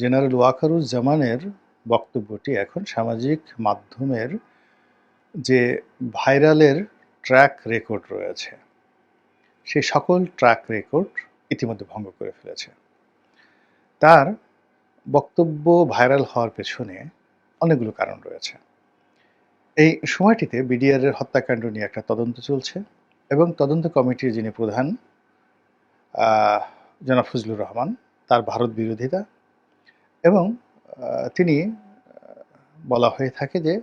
General ওয়াকারুজ্জামানের বক্তব্যটি এখন সামাজিক মাধ্যমের যে ভাইরালের ট্র্যাক রেকর্ড রয়েছে সেই সকল ট্র্যাক রেকর্ড ইতিমধ্যে ভঙ্গ করে ফেলেছে। তার বক্তব্য ভাইরাল হওয়ার পেছনে অনেকগুলো কারণ রয়েছে। এই সময়টিতে বিডিআরের হত্যাকাণ্ড নিয়ে একটা তদন্ত চলছে এবং তদন্ত কমিটির যিনি প্রধান জনাব ফজলুর রহমান, তার ভারত বিরোধিতা এবং তিনি বলা হয়ে থাকে যে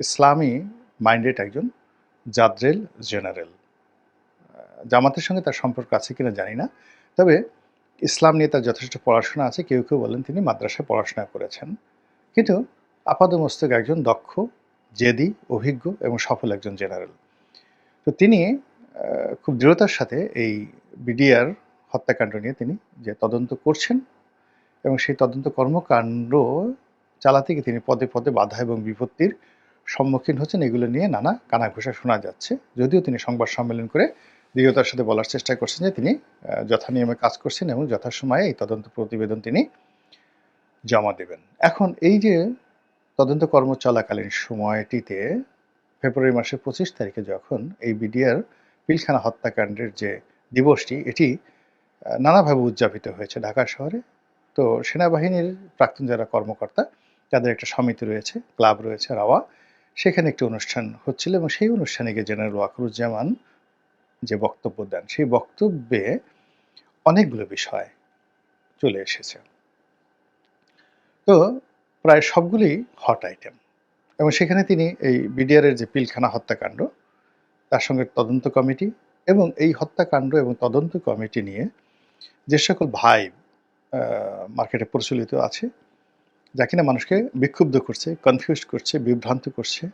ইসলামী মাইন্ডেড একজন জাদ্রেল জেনারেল। জামাতের সঙ্গে তার সম্পর্ক আছে কিনা জানি না। তবে ইসলাম নিয়ে তার যথেষ্ট পড়াশোনা আছে। কেউ কেউ বলেন তিনি মাদ্রাসায় পড়াশোনা করেছেন। কিন্তু আপাদমস্তক একজন দক্ষ, জেদি, অভিজ্ঞ এবং সফল একজন জেনারেল। তো তিনি খুব দৃঢ়তার সাথে এই বিডিআর হত্যাকাণ্ড নিয়ে তিনি যে তদন্ত করছেন এবং সেই তদন্ত কর্মকাণ্ড চালাতে গিয়ে তিনি পদে পদে বাধা এবং বিপত্তির সম্মুখীন হচ্ছেন। এগুলো নিয়ে নানা কানাঘোষা শোনা যাচ্ছে। যদিও তিনি সংবাদ সম্মেলন করে দৃঢ়তার সাথে বলার চেষ্টা করছেন যে তিনি আহ, যথানিয়মে কাজ করছেন এবং যথাসময়ে এই তদন্ত প্রতিবেদন তিনি জমা দেবেন। এখন এই যে তদন্ত কর্ম চলাকালীন সময়টিতে ফেব্রুয়ারি মাসের পঁচিশ তারিখে যখন এই বিডিআর পিলখানা হত্যাকাণ্ডের যে দিবসটি এটি নানাভাবে উদযাপিত হয়েছে ঢাকা শহরে। তো সেনাবাহিনীর প্রাক্তন যারা কর্মকর্তা, তাদের একটা সমিতি রয়েছে, ক্লাব রয়েছে রাওয়া। সেখানে একটি অনুষ্ঠান হচ্ছিল এবং সেই অনুষ্ঠানে গিয়ে জেনারেল ওয়াকরুজ্জামান যে বক্তব্য দেন, সেই বক্তব্যে অনেকগুলো বিষয় চলে এসেছে। তো প্রায় সবগুলি হট আইটেম এবং সেখানে তিনি এই বিডিআরের যে পিলখানা হত্যাকাণ্ড, তার সঙ্গে তদন্ত কমিটি এবং এই হত্যাকাণ্ড এবং তদন্ত কমিটি নিয়ে যে সকল ভাই মার্কেটে প্রচলিত আছে, যা কিনা মানুষকে বিক্ষুব্ধ করছে কনফিউজ করছে, বিভ্রান্ত করছে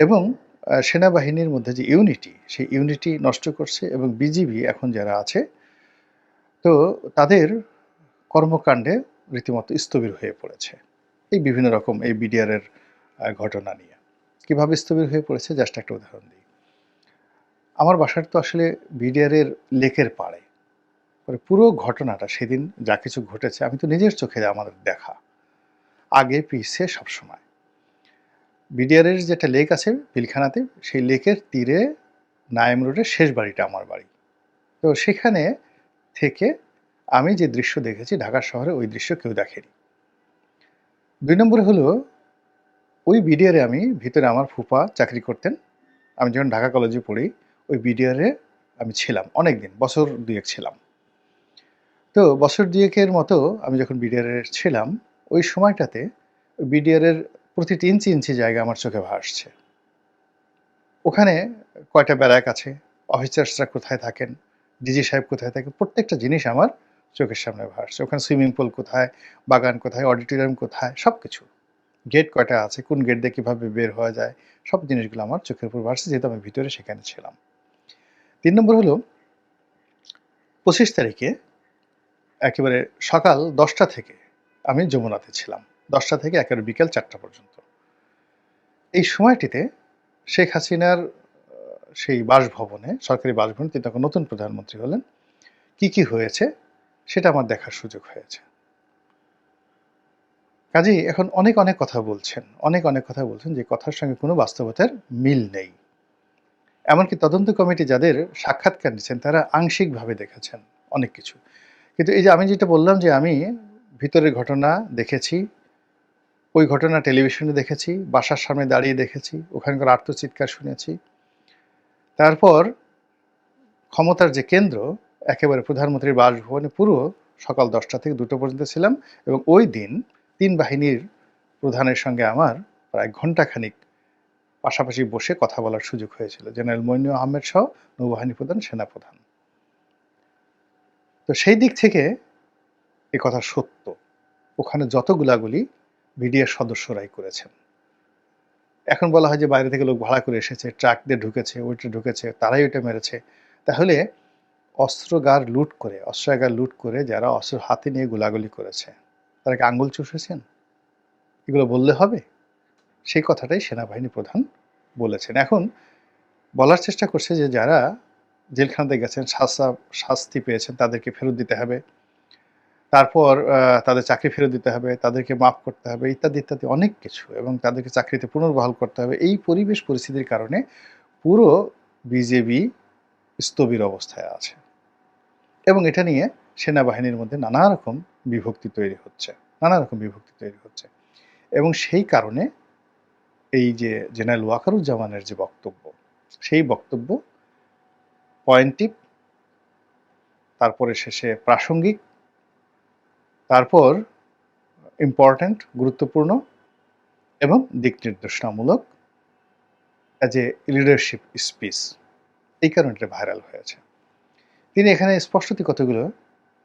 এবং সেনাবাহিনীর মধ্যে যে ইউনিটি সেই ইউনিটি নষ্ট করছে এবং বিজিবি এখন যারা আছে, তো তাদের কর্মকাণ্ডে রীতিমতো স্থবির হয়ে পড়েছে। এই বিভিন্ন রকম এই বিডিআরের ঘটনা নিয়ে। কীভাবে স্থবির হয়ে পড়েছে? জাস্ট একটা উদাহরণ দিই। আমার বাসার তো আসলে বিডিআরের লেকের পাড়ে। পরে পুরো ঘটনাটা সেদিন যা কিছু ঘটেছে, আমি তো নিজের চোখে আমাদের দেখা। আগে পিছে সবসময়। বিডিআরের যেটা লেক আছে পিলখানাতে, সেই লেকের তীরে নায়েম রোডের শেষ বাড়িটা আমার বাড়ি। তো সেখানে থেকে আমি যে দৃশ্য দেখেছি ঢাকা শহরে, ওই দৃশ্য কেউ দেখেনি। দুই নম্বরে হলো, ওই বিডিআরে আমি ভিতরে আমার ফুপা চাকরি করতেন। আমি যখন ঢাকা কলেজে পড়ি, ওই বিডিআরে আমি ছিলাম অনেক দিন বছর দুয়েক ছিলাম। তো বছর দুয়েকের মতো আমি যখন বিডিআরে ছিলাম, ওই সময়টাতে বিডিআরের প্রতিটি ইঞ্চি ইঞ্চি জায়গা আমার চোখে ভাসছে। ওখানে কয়টা ব্যারাক আছে, অফিসার্সরা কোথায় থাকেন ডিজি সাহেব কোথায় থাকেন, প্রত্যেকটা জিনিস আমার চোখের সামনে ভাসছে। ওখানে সুইমিং পুল কোথায়, বাগান কোথায়, অডিটোরিয়াম কোথায় সব কিছু গেট কয়টা আছে, কোন গেট দিয়ে কীভাবে বের হওয়া যায়, সব জিনিসগুলো আমার চোখের উপর ভাসছে, যেহেতু আমি ভিতরে সেখানে ছিলাম। তিন নম্বর হলো, পঁচিশ তারিখে একেবারে সকাল দশটা থেকে আমি যমুনাতে ছিলাম। দশটা থেকে একেবারে বিকেল চারটা পর্যন্ত। এই সময়টিতে শেখ হাসিনার সেই বাসভবনে, সরকারি বাসভবনে তিনি তখন নতুন প্রধানমন্ত্রী হলেন। কি কি হয়েছে সেটা আমার দেখার সুযোগ হয়েছে। কাজেই এখন অনেক অনেক কথা বলছেন, অনেক অনেক কথা বলছেন যে কথার সঙ্গে কোনো বাস্তবতার মিল নেই। এমনকি তদন্ত কমিটি যাদের সাক্ষাৎকার নিচ্ছেন, তারা আংশিকভাবে দেখেছেন অনেক কিছু। কিন্তু এই যে আমি যেটা বললাম যে আমি ভিতরের ঘটনা দেখেছি, ওই ঘটনা টেলিভিশনে দেখেছি, বাসার সামনে দাঁড়িয়ে দেখেছি, ওখানকার আর্তচিৎকার শুনেছি। তারপর ক্ষমতার যে কেন্দ্র, একেবারে প্রধানমন্ত্রীর বাসভবনে পুরো সকাল দশটা থেকে দুটো পর্যন্ত ছিলাম এবং ওই দিন তিন বাহিনীর প্রধানের সঙ্গে আমার প্রায় ঘন্টাখানিক পাশাপাশি বসে কথা বলার সুযোগ হয়েছিল। জেনারেল মইনু আহমেদ সহ নৌবাহিনী প্রধান, সেনাপ্রধান। তো সেই দিক থেকে এ কথা সত্য। ওখানে যত গুলাগুলি বিডিআর সদস্যরাই করেছেন। এখন বলা হয় যে বাইরে থেকে লোক ভাড়া করে এসেছে, ট্রাক দিয়ে ঢুকেছে ওইটা ঢুকেছে, তারাই ওইটা মেরেছে। তাহলে অস্ত্রগার লুট করে, অস্ত্রাগার লুট করে যারা অস্ত্র হাতে নিয়ে গোলাগুলি করেছে, তারা কি আঙ্গুল চুষেছেন? এগুলো বললে হবে? সেই কথাটাই সেনাবাহিনী প্রধান বলেছেন। এখন বলার চেষ্টা করছে যে যারা জেলখানাতে গেছেন, শাস্তা, শাস্তি পেয়েছেন, তাদেরকে ফেরত দিতে হবে। তারপর তাদের চাকরি ফেরত দিতে হবে, তাদেরকে মাফ করতে হবে, ইত্যাদি ইত্যাদি অনেক কিছু এবং তাদেরকে চাকরিতে পুনর্বহাল করতে হবে। এই পরিবেশ পরিস্থিতির কারণে পুরো বিজেপি স্থবির অবস্থায় আছে এবং এটা নিয়ে সেনাবাহিনীর মধ্যে নানা রকম বিভক্তি তৈরি হচ্ছে, নানা রকম বিভক্তি তৈরি হচ্ছে এবং সেই কারণে এই যে জেনারেল ওয়াকারুজ্জামানের যে বক্তব্য, সেই বক্তব্য পয়েন্টিভ, তারপরে শেষে প্রাসঙ্গিক, তারপর ইম্পর্ট্যান্ট গুরুত্বপূর্ণ এবং দিক নির্দেশনামূলক অ্যাজ এ লিডারশিপ স্পিচ এই কারণে এটা ভাইরাল হয়েছে। তিনি এখানে স্পষ্টত কতগুলো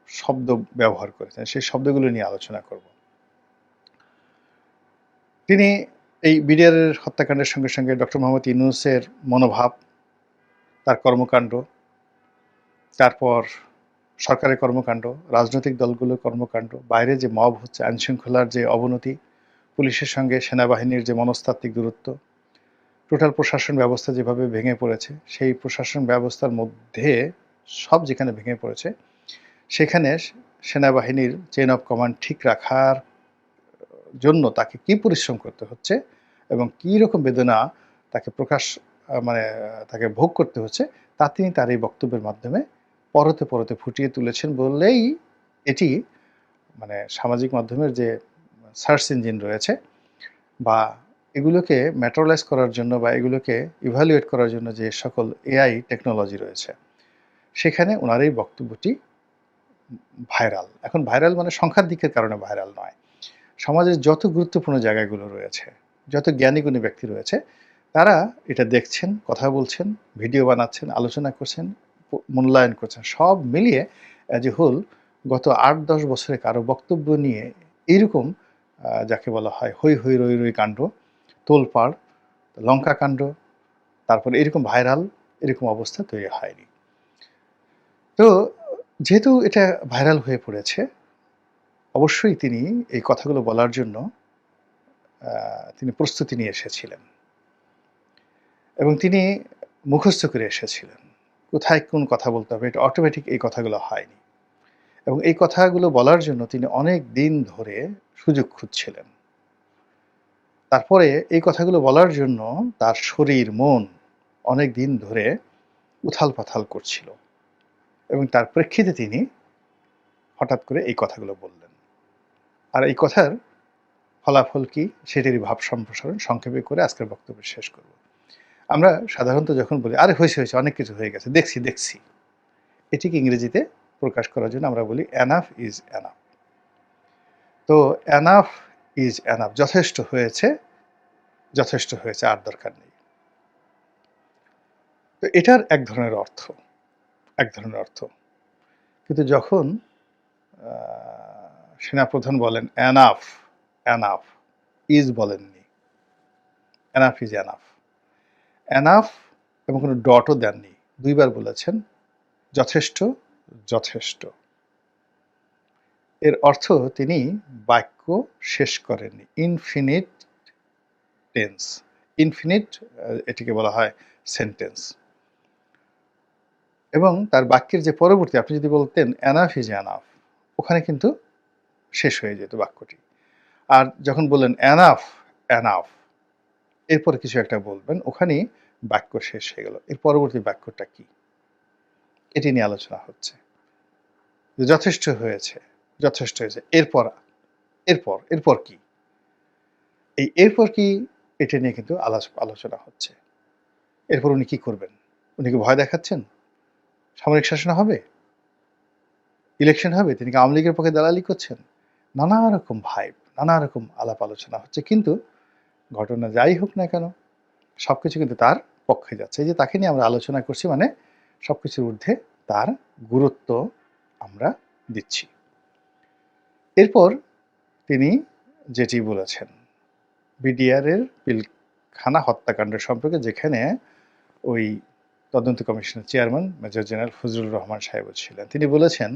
শব্দ ব্যবহার করেছেন, সেই শব্দগুলো নিয়ে আলোচনা করব। তিনি এই বিডিআরের হত্যাকাণ্ডের সঙ্গে সঙ্গে ডক্টর মোহাম্মদ ইউনুসের মনোভাব তার কর্মকাণ্ড, তারপর সরকারের কর্মকাণ্ড, রাজনৈতিক দলগুলোর কর্মকাণ্ড, বাইরে যে মব হচ্ছে, আইনশৃঙ্খলার যে অবনতি, পুলিশের সঙ্গে সেনাবাহিনীর যে মনস্তাত্ত্বিক দূরত্ব, টোটাল প্রশাসন ব্যবস্থা যেভাবে ভেঙে পড়েছে, সেই প্রশাসন ব্যবস্থার মধ্যে সব যেখানে ভেঙে পড়েছে, সেখানে সেনাবাহিনীর চেন অফ কমান্ড ঠিক রাখার জন্য তাকে কি পরিশ্রম করতে হচ্ছে এবং কী রকম বেদনা তাকে প্রকাশ মানে তাকে ভোগ করতে হচ্ছে, তা তিনি তার এই বক্তব্যের মাধ্যমে পরতে পরতে ফুটিয়ে তুলেছেন বললেই এটি মানে সামাজিক মাধ্যমের যে সার্চ ইঞ্জিন রয়েছে বা এগুলোকে ম্যাটারালাইজ করার জন্য বা এগুলোকে ইভ্যালুয়েট করার জন্য যে সকল এআই টেকনোলজি রয়েছে, সেখানে ওনার এই বক্তব্যটি ভাইরাল। এখন ভাইরাল মানে সংখ্যার দিকের কারণে ভাইরাল নয়। সমাজের যত গুরুত্বপূর্ণ জায়গাগুলো রয়েছে, যত জ্ঞানীগুণী ব্যক্তি রয়েছে তারা এটা দেখছেন, কথা বলছেন, ভিডিও বানাচ্ছেন, আলোচনা করছেন, মূল্যায়ন করছেন, সব মিলিয়ে অ্যাজ এ হোল গত আট দশ বছরে কারও বক্তব্য নিয়ে এইরকম যাকে বলা হয় হৈ হৈ রই রই কাণ্ড, তোলপাড়, লঙ্কা কাণ্ড, তারপরে এরকম ভাইরাল, এরকম অবস্থা তৈরি হয়নি। তো যেহেতু এটা ভাইরাল হয়ে পড়েছে, অবশ্যই তিনি এই কথাগুলো বলার জন্য তিনি প্রস্তুতি নিয়ে এসেছিলেন। এবং তিনি মুখস্থ করে এসেছিলেন। কোথায় কোন কথা বলতে হবে, এটা অটোমেটিক এই কথাগুলো হয়নি। এবং এই কথাগুলো বলার জন্য তিনি অনেক দিন ধরে সুযোগ খুঁজছিলেন। তারপরে এই কথাগুলো বলার জন্য তার শরীর, মন অনেক দিন ধরে উথাল পাথাল করছিল। এবং তার প্রেক্ষিতে তিনি হঠাৎ করে এই কথাগুলো বললেন। আর এই কথার ফলাফল কি সেটিরই ভাব সম্প্রসারণ সংক্ষেপে করে আজকের বক্তব্য শেষ করব। আমরা সাধারণত যখন বলি, আরে, হয়েছে হয়েছে, অনেক কিছু হয়ে গেছে, দেখছি দেখছি। এটিকে ইংরেজিতে প্রকাশ করার জন্য আমরা বলি অ্যানাফ ইজ অ্যানাফ তো অ্যানাফ ইজ অ্যানাফ যথেষ্ট হয়েছে যথেষ্ট হয়েছে, আর দরকার নেই। তো, এটার এক ধরনের অর্থ, এক ধরনের অর্থ। কিন্তু যখন সেনাপ্রধান বলেন অ্যানাফ অ্যানাফ ইজ বলেননি। অ্যানাফ ইজ অ্যানাফ অ্যানাফ এবং কোনো ডটও দেননি। দুইবার বলেছেন, যথেষ্ট যথেষ্ট। এর অর্থ তিনি বাক্য শেষ করেননি ইনফিনিট টেন্স ইনফিনিট এটিকে বলা হয় সেন্টেন্স এবং তার বাক্যের যে পরবর্তী, আপনি যদি বলতেন অ্যানাফ ইজ অ্যানাফ ওখানে কিন্তু শেষ হয়ে যেত বাক্যটি। আর যখন বললেন অ্যানাফ অ্যানাফ এরপরে কিছু একটা বলবেন ওখানে বাক্য শেষ হয়ে গেল। এর পরবর্তী বাক্যটা কি? এটি নিয়ে আলোচনা হচ্ছে। যথেষ্ট হয়েছে যথেষ্ট হয়েছে। এরপর এরপর এরপর কি? এই এরপর কি, এটা নিয়ে কিন্তু আলোচনা হচ্ছে। এরপর উনি কি করবেন? উনি কি ভয় দেখাচ্ছেন? সামরিক শাসন হবে? ইলেকশন হবে? তিনি কি আওয়ামী লীগের পক্ষে দালালি করছেন? নানা রকম ভাইব, নানা রকম আলাপ আলোচনা হচ্ছে। কিন্তু ঘটনা যাই হোক না কেন সব কিছু কিন্তু তার পক্ষে যাচ্ছে। এই যে তাকে নিয়ে আমরা আলোচনা করছি মানে সব কিছুর ঊর্ধ্বে তার গুরুত্ব আমরা দিচ্ছি। এরপর তিনি যেটি বলেছেন, বিডিআরের পিলখানা হত্যাকাণ্ড সম্পর্কে যেখানে ওই তদন্ত কমিশনের chairman major general Fazlur Rahman সাহেব ছিলেন। তিনি বলেছেন,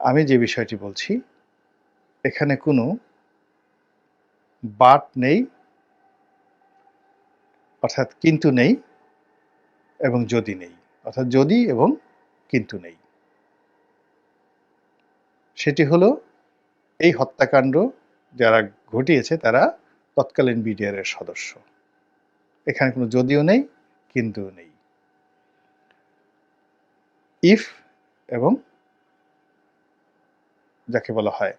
আমি যে বিষয়টি বলছি, এখানে কোনো বাট নেই, অর্থাৎ কিন্তু নেই এবং যদি নেই, অর্থাৎ যদি এবং কিন্তু নেই। সেটি হলো এই হত্যাকাণ্ড যারা ঘটিয়েছে তারা তৎকালীন বিডিআরের সদস্য। এখানে কোনো যদিও নেই, কিন্তু নেই। ইফ এবং যাকে বলা হয়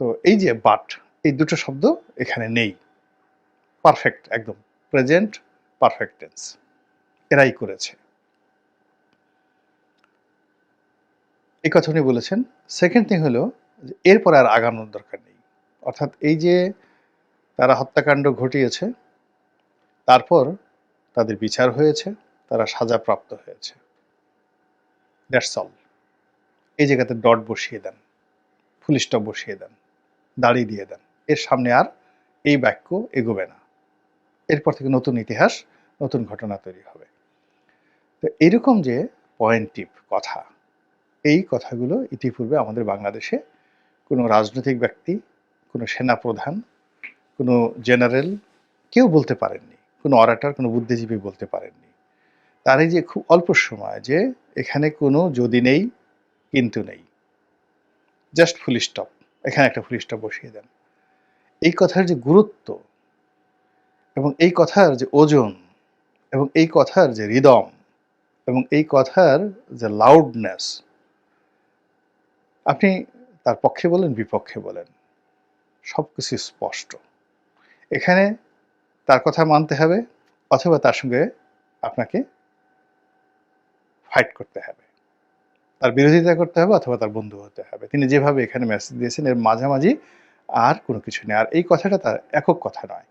তো এই যে বাট এই দুটো শব্দ এখানে নেই। পারফেক্ট একদম। প্রেজেন্ট পারফেক্ট টেন্স এরাই করেছে। এই কথা উনি বলেছেন। সেকেন্ড থিং হলো এরপর আর আগানোর দরকার নেই। অর্থাৎ এই যে তারা হত্যাকাণ্ড ঘটিয়েছে, তারপর তাদের বিচার হয়েছে, তারা সাজাপ্রাপ্ত হয়েছে। দ্যাটস অল এই জায়গাতে ডট বসিয়ে দেন। ফুল স্টপ বসিয়ে দেন। দাড়ি দিয়ে দেন। এর সামনে আর এই বাক্য এগোবে না। এরপর থেকে নতুন ইতিহাস, নতুন ঘটনা তৈরি হবে। তো এরকম যে পয়েন্টিভ কথা, এই কথাগুলো ইতিপূর্বে আমাদের বাংলাদেশে কোনো রাজনৈতিক ব্যক্তি, কোনো সেনাপ্রধান, কোনো জেনারেল কেউ বলতে পারেননি। কোনো অরাটার কোনো বুদ্ধিজীবী বলতে পারেননি। তার এই যে খুব অল্প সময় যে এখানে কোনো যদি নেই, কিন্তু নেই। জাস্ট ফুল স্টপ এখানে একটা ফুল স্টপ বসিয়ে দেন। এই কথার যে গুরুত্ব এবং এই কথার যে ওজন এবং এই কথার যে হৃদম এবং এই কথার যে লাউডনেস আপনি তার পক্ষে বলেন, বিপক্ষে বলেন সব কিছু স্পষ্ট। এখানে তার কথা মানতে হবে অথবা তার সঙ্গে আপনাকে ফাইট করতে হবে। তার বিরোধিতা করতে হবে অথবা তার বন্ধু হতে হবে। তিনি যেভাবে এখানে মেসেজ দিয়েছেন, এর মাঝামাঝি আর কোনো কিছু নেই। আর এই কথাটা তার একক কথা নয়।